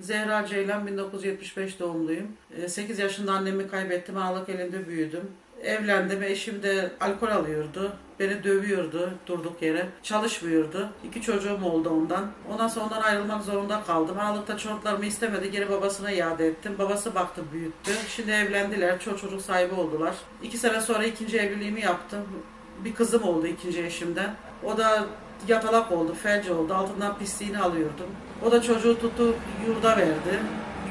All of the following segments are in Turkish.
Zehra Ceylan 1975 doğumluyum. 8 yaşında annemi kaybettim. Ağlık elinde büyüdüm. Evlendim. Eşim de alkol alıyordu. Beni dövüyordu durduk yere. Çalışmıyordu. İki çocuğum oldu ondan. Ondan sonra ondan ayrılmak zorunda kaldım. Aralıkta çocuklarımı istemedi. Geri babasına iade ettim. Babası baktı büyüttü. Şimdi evlendiler. Çocuk çocuk sahibi oldular. İki sene sonra ikinci evliliğimi yaptım. Bir kızım oldu ikinci eşimden. O da yatalak oldu, felç oldu. Altından pisliğini alıyordum. O da çocuğu tuttu yurda verdi.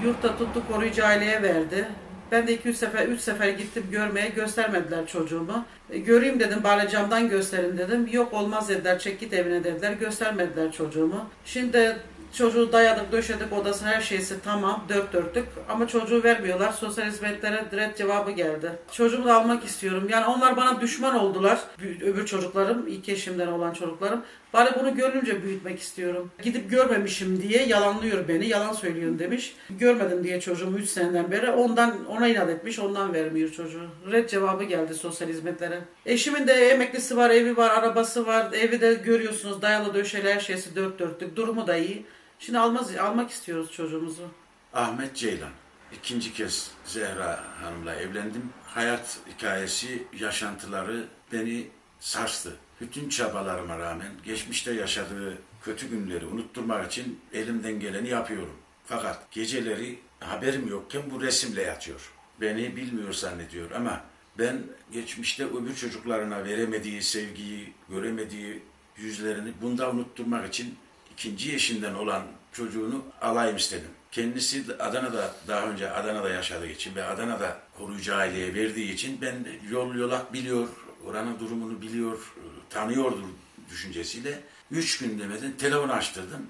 Yurtta tuttu koruyucu aileye verdi. Ben de iki üç sefer, üç sefer gittim görmeye göstermediler çocuğumu. E, göreyim dedim bari camdan gösterin dedim. Yok olmaz dediler çek git evine dediler. Göstermediler çocuğumu. Şimdi çocuğu dayadık döşedik odasına her şeysi tamam dört dörtlük ama çocuğu vermiyorlar. Sosyal hizmetlere direkt cevabı geldi. Çocuğumu da almak istiyorum. Yani onlar bana düşman oldular. Bü- Öbür çocuklarım, ilk eşimden olan çocuklarım. Bari bunu gönlümce büyütmek istiyorum. Gidip görmemişim diye yalanlıyor beni. Yalan söylüyorsun demiş. Görmedim diye çocuğumu 3 seneden beri. Ondan ona inat etmiş. Ondan vermiyor çocuğu. Red cevabı geldi sosyal hizmetlere. Eşimin de emeklisi var, evi var, arabası var. Evi de görüyorsunuz dayalı döşeli her şeysi dört dörtlük. Durumu da iyi. Şimdi almaz, almak istiyoruz çocuğumuzu. Ahmet Ceylan. İkinci kez Zehra Hanım'la evlendim. Hayat hikayesi, yaşantıları beni sarstı. Bütün çabalarıma rağmen geçmişte yaşadığı kötü günleri unutturmak için elimden geleni yapıyorum. Fakat geceleri haberim yokken bu resimle yatıyor. Beni bilmiyor zannediyor ama ben geçmişte öbür çocuklarına veremediği sevgiyi, göremediği yüzlerini bunda unutturmak için ikinci eşinden olan çocuğunu alayım istedim. Kendisi Adana'da daha önce Adana'da yaşadığı için ve Adana'da koruyucu aileye verdiği için ben yol yolak biliyor, oranın durumunu biliyor, tanıyordur düşüncesiyle. Üç gün demeden telefon açtırdım.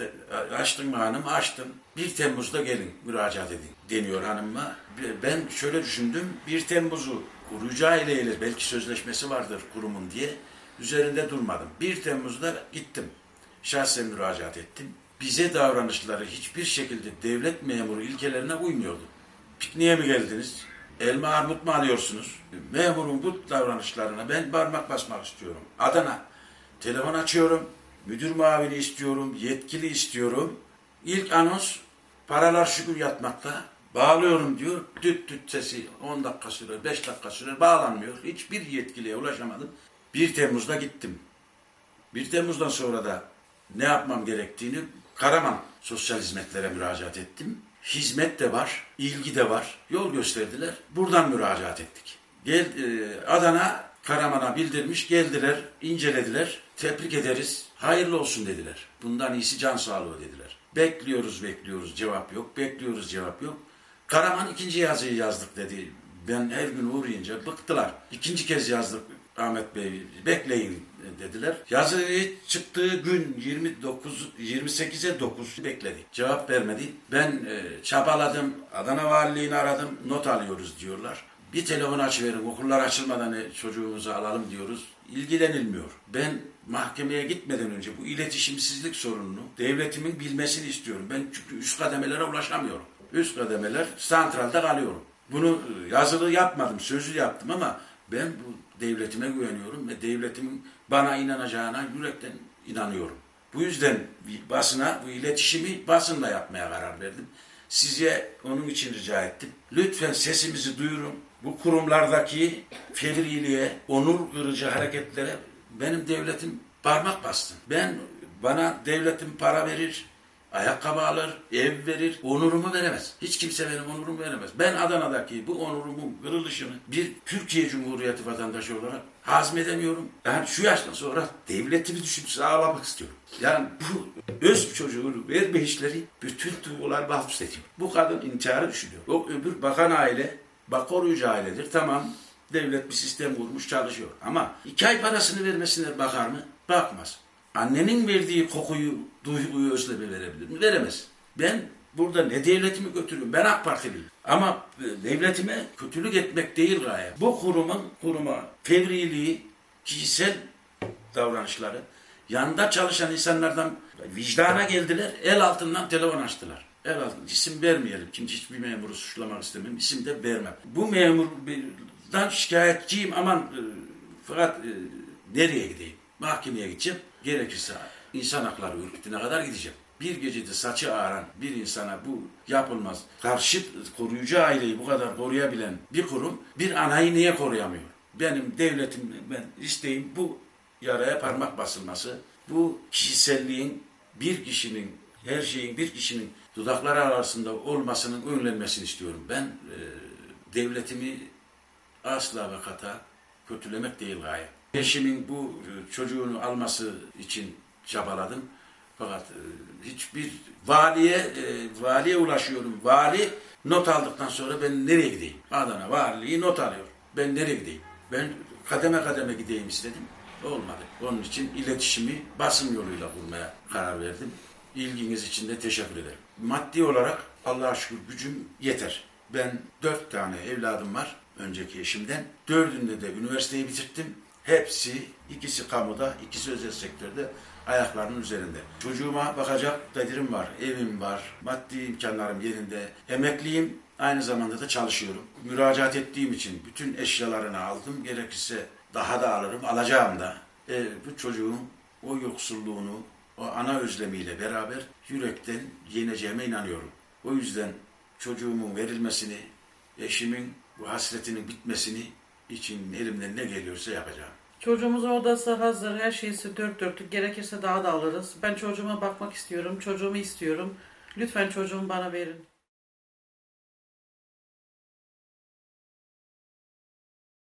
Ee, mı hanım? Açtım. 1 Temmuz'da gelin müracaat edin deniyor hanıma. Ben şöyle düşündüm. 1 Temmuz'u koruyucu aileyle belki sözleşmesi vardır kurumun diye üzerinde durmadım. 1 Temmuz'da gittim. Şahsen müracaat ettim. Bize davranışları hiçbir şekilde devlet memuru ilkelerine uymuyordu. Pikniğe mi geldiniz? Elma armut mu alıyorsunuz? Memurun bu davranışlarına ben parmak basmak istiyorum. Adana. Telefon açıyorum. Müdür muavini istiyorum. Yetkili istiyorum. İlk anons paralar şükür yatmakta. Bağlıyorum diyor. Düt düt sesi 10 dakika sürer, 5 dakika sürer. Bağlanmıyor. Hiçbir yetkiliye ulaşamadım. 1 Temmuz'da gittim. 1 Temmuz'dan sonra da ne yapmam gerektiğini Karaman sosyal hizmetlere müracaat ettim. Hizmet de var, ilgi de var. Yol gösterdiler. Buradan müracaat ettik. Gel, e, Adana Karaman'a bildirmiş, geldiler, incelediler. Tebrik ederiz, hayırlı olsun dediler. Bundan iyisi can sağlığı dediler. Bekliyoruz, bekliyoruz, cevap yok. Bekliyoruz, cevap yok. Karaman ikinci yazıyı yazdık dedi. Ben her gün uğrayınca bıktılar. İkinci kez yazdık Ahmet Bey bekleyin dediler. Yazı çıktığı gün 29 28'e 9 bekledik. Cevap vermedi. Ben e, çabaladım. Adana Valiliğini aradım. Not alıyoruz diyorlar. Bir telefon açıverin. Okullar açılmadan e, çocuğumuzu alalım diyoruz. İlgilenilmiyor. Ben mahkemeye gitmeden önce bu iletişimsizlik sorununu devletimin bilmesini istiyorum. Ben çünkü üst kademelere ulaşamıyorum. Üst kademeler santralda kalıyorum. Bunu e, yazılı yapmadım, sözlü yaptım ama ben bu devletime güveniyorum ve devletimin bana inanacağına yürekten inanıyorum. Bu yüzden basına, bu iletişimi basınla yapmaya karar verdim. Size onun için rica ettim. Lütfen sesimizi duyurun. Bu kurumlardaki fevriliğe, onur kırıcı hareketlere benim devletim parmak bastın. Ben bana devletim para verir, ayakkabı alır, ev verir, onurumu veremez. Hiç kimse benim onurumu veremez. Ben Adana'daki bu onurumun kırılışını bir Türkiye Cumhuriyeti vatandaşı olarak hazmedemiyorum. Yani şu yaştan sonra devletimi düşünüp sağlamak istiyorum. Yani bu öz çocuğunu verme işleri bütün duygular mahpus ediyor. Bu kadın intiharı düşünüyor. O öbür bakan aile, bak ailedir. Tamam devlet bir sistem kurmuş çalışıyor. Ama iki ay parasını vermesine bakar mı? Bakmaz. Annenin verdiği kokuyu, duyguyu özlemi verebilir mi? Veremez. Ben burada ne devletimi götürüyorum? Ben AK Partiliyim. Ama e, devletime kötülük etmek değil gaye. Bu kurumun kuruma fevriliği, kişisel davranışları, yanında çalışan insanlardan vicdana geldiler, el altından telefon açtılar. El altından, isim vermeyelim. Kim hiçbir memuru suçlamak istemem, isim de vermem. Bu memurdan şikayetçiyim aman e, fakat e, nereye gideyim? Mahkemeye gideceğim. Gerekirse insan hakları hürmetine kadar gideceğim. bir gecede saçı ağaran bir insana bu yapılmaz. Karşı koruyucu aileyi bu kadar koruyabilen bir kurum bir anayı niye koruyamıyor? Benim devletim, ben isteğim bu yaraya parmak basılması. Bu kişiselliğin bir kişinin, her şeyin bir kişinin dudakları arasında olmasının önlenmesini istiyorum. Ben e, devletimi asla ve kata kötülemek değil gaye. Eşimin bu e, çocuğunu alması için çabaladım. Fakat e, hiçbir valiye e, valiye ulaşıyorum. Vali not aldıktan sonra ben nereye gideyim? Adana valiliği not alıyor. Ben nereye gideyim? Ben kademe kademe gideyim istedim. Olmadı. Onun için iletişimi basın yoluyla kurmaya karar verdim. İlginiz için de teşekkür ederim. Maddi olarak Allah'a şükür gücüm yeter. Ben dört tane evladım var önceki eşimden. Dördünde de üniversiteyi bitirttim. Hepsi, ikisi kamuda, ikisi özel sektörde ayaklarının üzerinde. Çocuğuma bakacak kadirim var, evim var, maddi imkanlarım yerinde. Emekliyim, aynı zamanda da çalışıyorum. Müracaat ettiğim için bütün eşyalarını aldım. Gerekirse daha da alırım, alacağım da. E, bu çocuğun o yoksulluğunu, o ana özlemiyle beraber yürekten yeneceğime inanıyorum. O yüzden çocuğumun verilmesini, eşimin bu hasretinin bitmesini için elimden ne geliyorsa yapacağım. Çocuğumuzun odası hazır, her şeysi dört dörtlük. Gerekirse daha da alırız. Ben çocuğuma bakmak istiyorum, çocuğumu istiyorum. Lütfen çocuğumu bana verin.